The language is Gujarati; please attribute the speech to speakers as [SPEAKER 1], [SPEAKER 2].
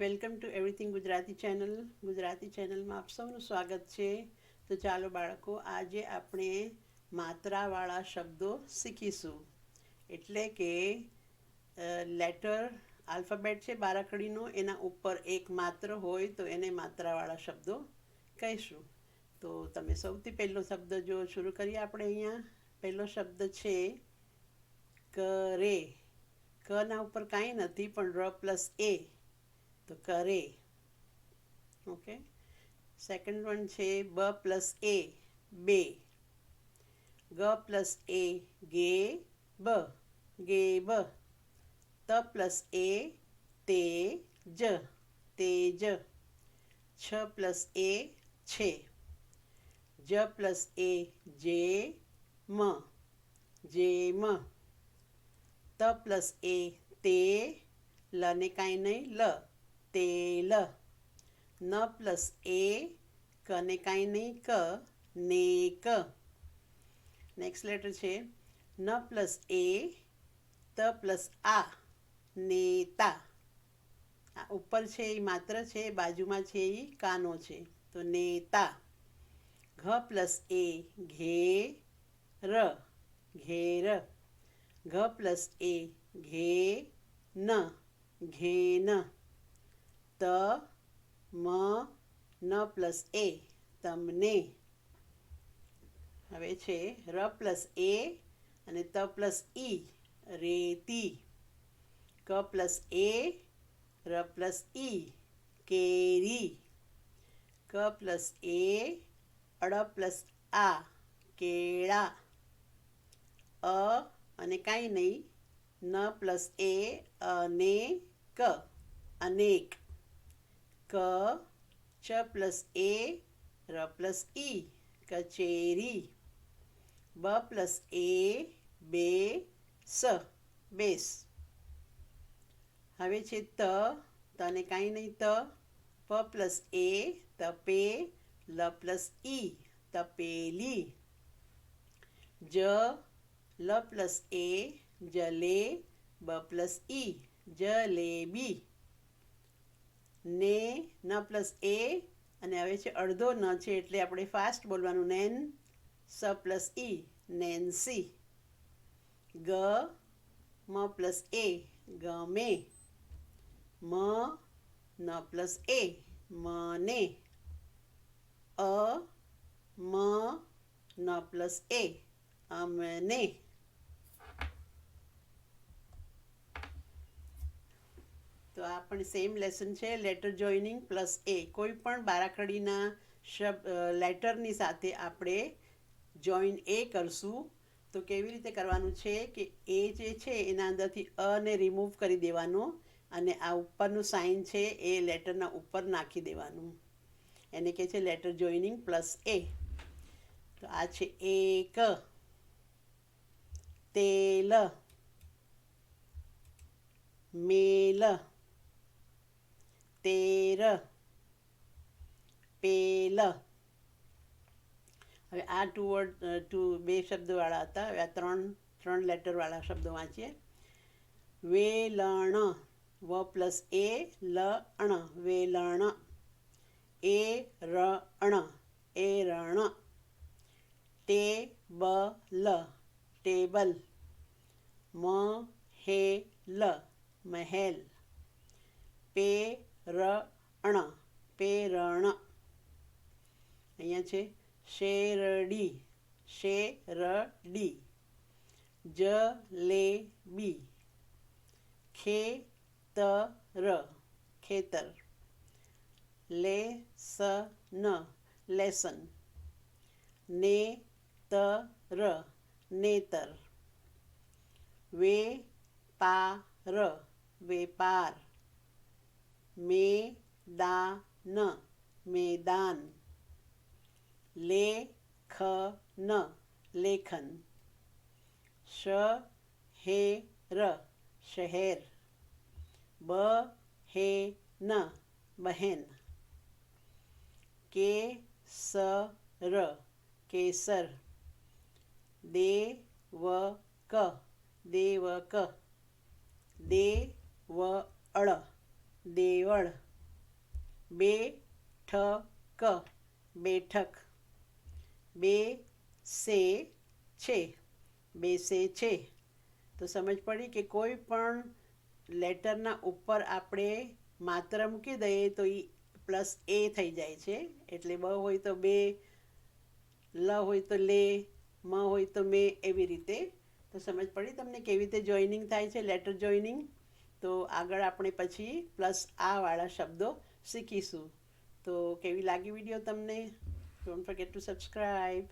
[SPEAKER 1] Welcome to everything Gujarati channel. Gujarati ચેનલમાં આપ સૌનું સ્વાગત છે. તો ચાલો બાળકો, આજે આપણે માત્રાવાળા શબ્દો શીખીશું. એટલે કે લેટર, આલ્ફાબેટ છે બારાખડીનો, એના ઉપર એક માત્ર હોય તો એને માત્રાવાળા શબ્દો કહીશું. તો તમે સૌથી પહેલો શબ્દ જો શરૂ કરીએ આપણે અહીંયા. પહેલો શબ્દ છે કરે કના ઉપર કાંઈ નથી, પણ ર પ્લસ એ. કરે. ઓકે સેકન્ડ વન છે, બ પ્લસ એ, બે. ગ પ્લસ એ, ગે, બ. ગે, બ. ત પ્લસ એ, તે, જ. તે, જ. છ પ્લસ એ, છે. જ પ્લસ એ, જે, મ. જે, મ. ત પ્લસ એ, તે. લ ને કાંઈ નહીં, લ. તેલ. ન પ્લસ એ ક ને કાંઈ નહીં, ક, ને ક. નેક્સ્ટ લેટર છે. ન પ્લસ એ, ત પ્લસ આ નેતા આ ઉપર છે એ માત્ર છે બાજુમાં છે એ કાનો છે. તો નેતા ઘ પ્લસ એ ઘે ર, ઘેર. ઘ પ્લસ એ ઘે ન, ઘેન. ત, મ, ન પ્લસ એ. તમને હવે છે ર પ્લસ એ અને ત પ્લસ ઈ. રેતી. ક પ્લસ એ, ર પ્લસ ઈ. કેરી. ક પ્લસ એ, અડ પ્લસ આ. કેળા. અ અને કાંઈ નહીં. ન પ્લસ એ અને ક અનેક. ક ચ પ્લસ એ ર પ્લસ ઈ કચેરી બ પ્લસ એ બે સ બેસ હવે છે ત તને કાંઈ નહીં ત પ પ્લસ એ તપે લ પ્લસ ઈ તપેલી જ લ પ્લસ એ જલે બ પ્લસ ઈ જલેબી ને, ન પ્લસ એ, અને હવે છે અડધો ન છે એટલે આપણે ફાસ્ટ બોલવાનું નેન, સ પ્લસ ઈ નેન્સી ગ, મ પ્લસ એ, ગમે. મ, ન પ્લસ એ, મને. અ, મ, ન પ્લસ એ, અમને. તો આ પણ સેમ લેસન છે લેટર જોઈનિંગ પ્લસ એ કોઈ પણ બારાખડીના શબ્દ લેટરની સાથે આપણે જોઈન એ કરશું. તો કેવી રીતે કરવાનું છે કે એ જે છે એના અંદરથી અને રિમૂવ કરી દેવાનો અને આ ઉપરનું સાઇન છે એ લેટરના ઉપર નાખી દેવાનું. એને કહે છે લેટર જોઈનિંગ પ્લસ એ તો આ છે એક. તેલ. મેલ. તેર, પેલ. હવે આ ટુ વર્ડ ટુ બે શબ્દવાળા હતા. હવે આ ત્રણ ત્રણ લેટરવાળા શબ્દો વાંચીએ. વેલણ, વ પ્લસ એ, લ, અણ. વેલણ, એ રણ એ, રણ. ટે બ લ ટેબલ. મ હે લ મહેલ. પે રણ, પેરણ. અહીંયા છે શેરડી શેરડી. જલેબી, ખેતર ખેતર. Lesson lesson. નેતર નેતર. વેપાર વેપાર. મેદાન. મેદાન. લેખન. લેખન. શહેર. શહેર. બહેન. બહેન. કેસર. કેસર. દેવક. દેવક. દેવળ. દેવળ. બે ઠ ક બેઠક. બે સે છે. બેસે છે. તો સમજ પડી કે કોઈ પણ લેટરના ઉપર આપણે માત્ર મૂકી દઈએ તો એ પ્લસ એ થઈ જાય છે. એટલે બ હોય તો બે, લ હોય તો લે, મ હોય તો મે એવી રીતે. તો સમજ પડી તમને કેવી રીતે જોઈનિંગ થાય છે લેટર જોઈનિંગ તો આગળ આપણે પછી પ્લસ આ વાળા શબ્દો શીખીશું. તો કેવી લાગી વીડિયો તમને? Don't forget two subscribe